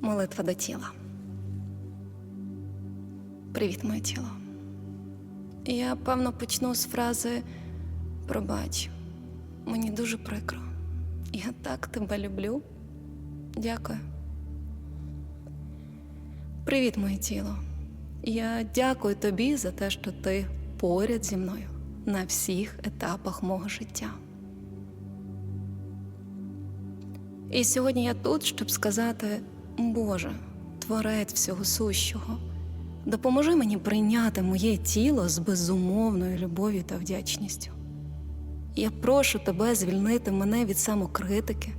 Молитва до тіла. Привіт, моє тіло. Я певно почну з фрази Пробач, мені дуже прикро. Я так тебе люблю. Дякую. Привіт, моє тіло. Я дякую тобі за те, що ти поряд зі мною на всіх етапах мого життя. І сьогодні я тут, щоб сказати: Боже, творець всього сущого, допоможи мені прийняти моє тіло з безумовною любов'ю та вдячністю. Я прошу тебе звільнити мене від самокритики,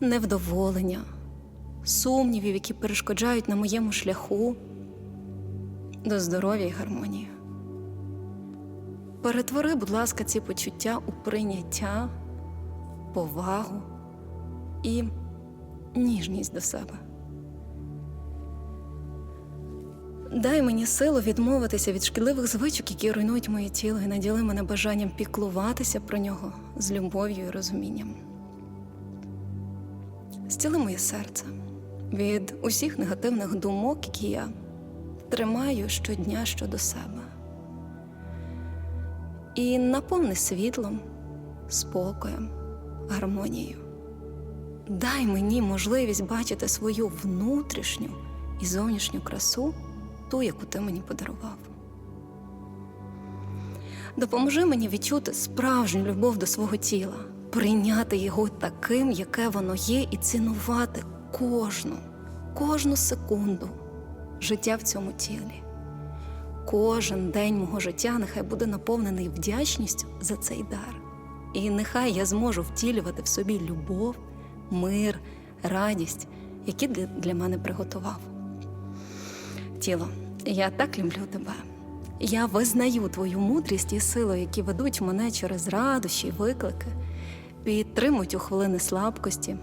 невдоволення, сумнівів, які перешкоджають на моєму шляху до здоров'я і гармонії. Перетвори, будь ласка, ці почуття у прийняття, повагу і ніжність до себе. Дай мені силу відмовитися від шкідливих звичок, які руйнують моє тіло, і наділи мене бажанням піклуватися про нього з любов'ю і розумінням. Зціли моє серце від усіх негативних думок, які я тримаю щодня щодо себе. І наповни світлом, спокоєм, гармонією. Дай мені можливість бачити свою внутрішню і зовнішню красу, ту, яку ти мені подарував. Допоможи мені відчути справжню любов до свого тіла, прийняти його таким, яке воно є, і цінувати кожну, кожну секунду життя в цьому тілі. Кожен день мого життя нехай буде наповнений вдячністю за цей дар. І нехай я зможу втілювати в собі любов, мир, радість, які для, мене приготував. Тіло, я так люблю тебе. Я визнаю твою мудрість і силу, які ведуть мене через радощі виклики, підтримують у хвилини слабкості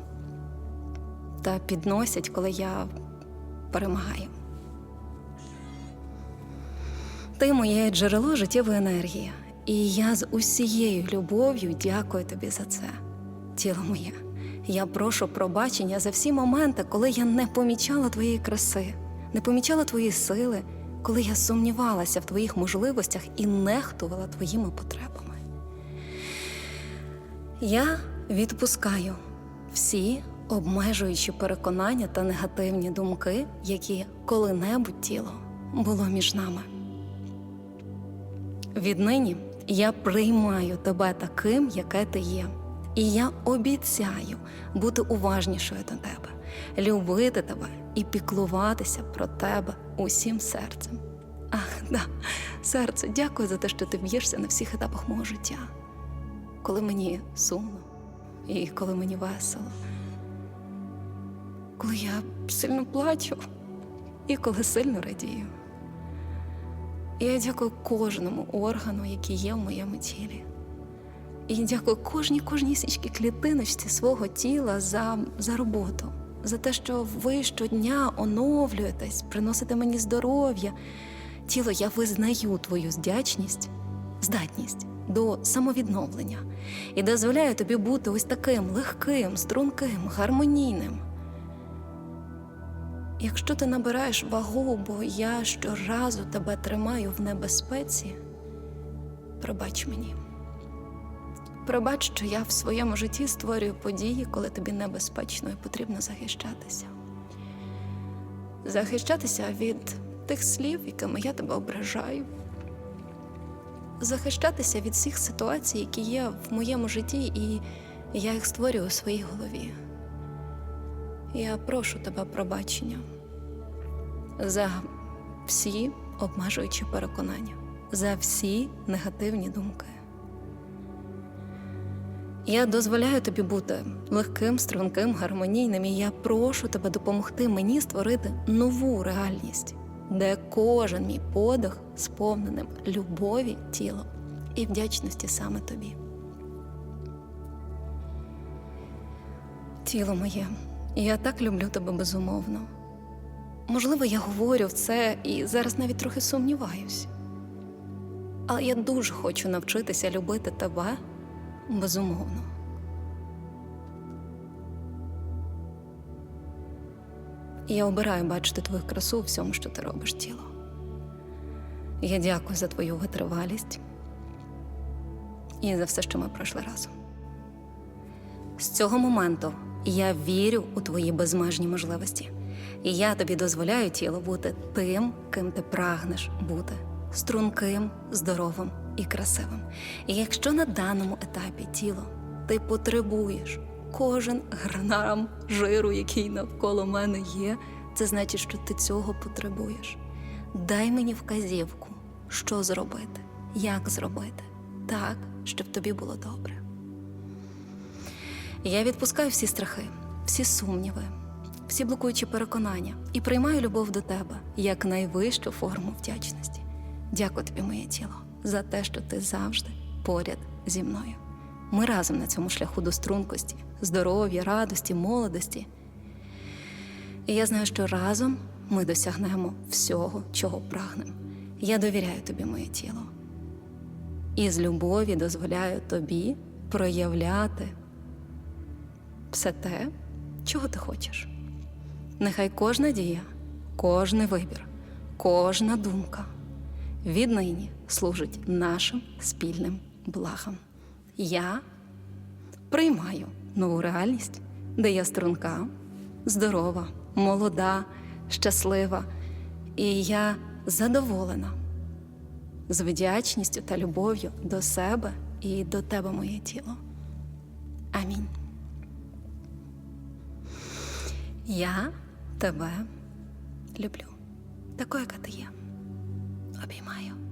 та підносять, коли я перемагаю. Ти моє джерело життєвої енергії, і я з усією любов'ю дякую тобі за це, тіло моє. Я прошу пробачення за всі моменти, коли я не помічала твоєї краси, не помічала твої сили, коли я сумнівалася в твоїх можливостях і нехтувала твоїми потребами. Я відпускаю всі обмежуючі переконання та негативні думки, які коли-небудь тіло було між нами. Віднині я приймаю тебе таким, яке ти є. І я обіцяю бути уважнішою до тебе, любити тебе і піклуватися про тебе усім серцем. Ах, да, серце, дякую за те, що ти б'єшся на всіх етапах мого життя. Коли мені сумно і коли мені весело, коли я сильно плачу і коли сильно радію. Я дякую кожному органу, який є в моєму тілі. І дякую кожній кожній січки клітиночці свого тіла за, за роботу, за те, що ви щодня оновлюєтесь, приносите мені здоров'я. Тіло, я визнаю твою вдячність, здатність до самовідновлення і дозволяю тобі бути ось таким легким, струнким, гармонійним. Якщо ти набираєш вагу, бо я щоразу тебе тримаю в небезпеці, пробач мені. Пробач, що я в своєму житті створюю події, коли тобі небезпечно і потрібно захищатися. Захищатися від тих слів, якими я тебе ображаю. Захищатися від всіх ситуацій, які є в моєму житті, і я їх створюю у своїй голові. Я прошу тебе пробачення за всі обмежуючі переконання, за всі негативні думки. Я дозволяю тобі бути легким, струнким, гармонійним, і я прошу тебе допомогти мені створити нову реальність, де кожен мій подих сповненим любові тілом і вдячності саме тобі. Тіло моє, я так люблю тебе безумовно. Можливо, я говорю це і зараз навіть трохи сумніваюсь. Але я дуже хочу навчитися любити тебе безумовно. Я обираю бачити твою красу у всьому, що ти робиш, тіло. Я дякую за твою витривалість і за все, що ми пройшли разом. З цього моменту я вірю у твої безмежні можливості. І я тобі дозволяю тіло бути тим, ким ти прагнеш бути струнким, здоровим і красивим. І якщо на даному етапі тіло ти потребуєш кожен грам жиру, який навколо мене є, це значить, що ти цього потребуєш. Дай мені вказівку, що зробити, як зробити, так, щоб тобі було добре. Я відпускаю всі страхи, всі сумніви, всі блокуючі переконання і приймаю любов до тебе як найвищу форму вдячності. Дякую тобі, моє тіло, за те, що ти завжди поряд зі мною. Ми разом на цьому шляху до стрункості, здоров'я, радості, молодості. І я знаю, що разом ми досягнемо всього, чого прагнемо. Я довіряю тобі, моє тіло. І з любові дозволяю тобі проявляти все те, чого ти хочеш. Нехай кожна дія, кожний вибір, кожна думка віднині служить нашим спільним благам. Я приймаю нову реальність, де я струнка, здорова, молода, щаслива, і я задоволена з вдячністю та любов'ю до себе і до тебе, моє тіло. Амінь. Я тебе люблю, такою, яка ти є. Обіймаю.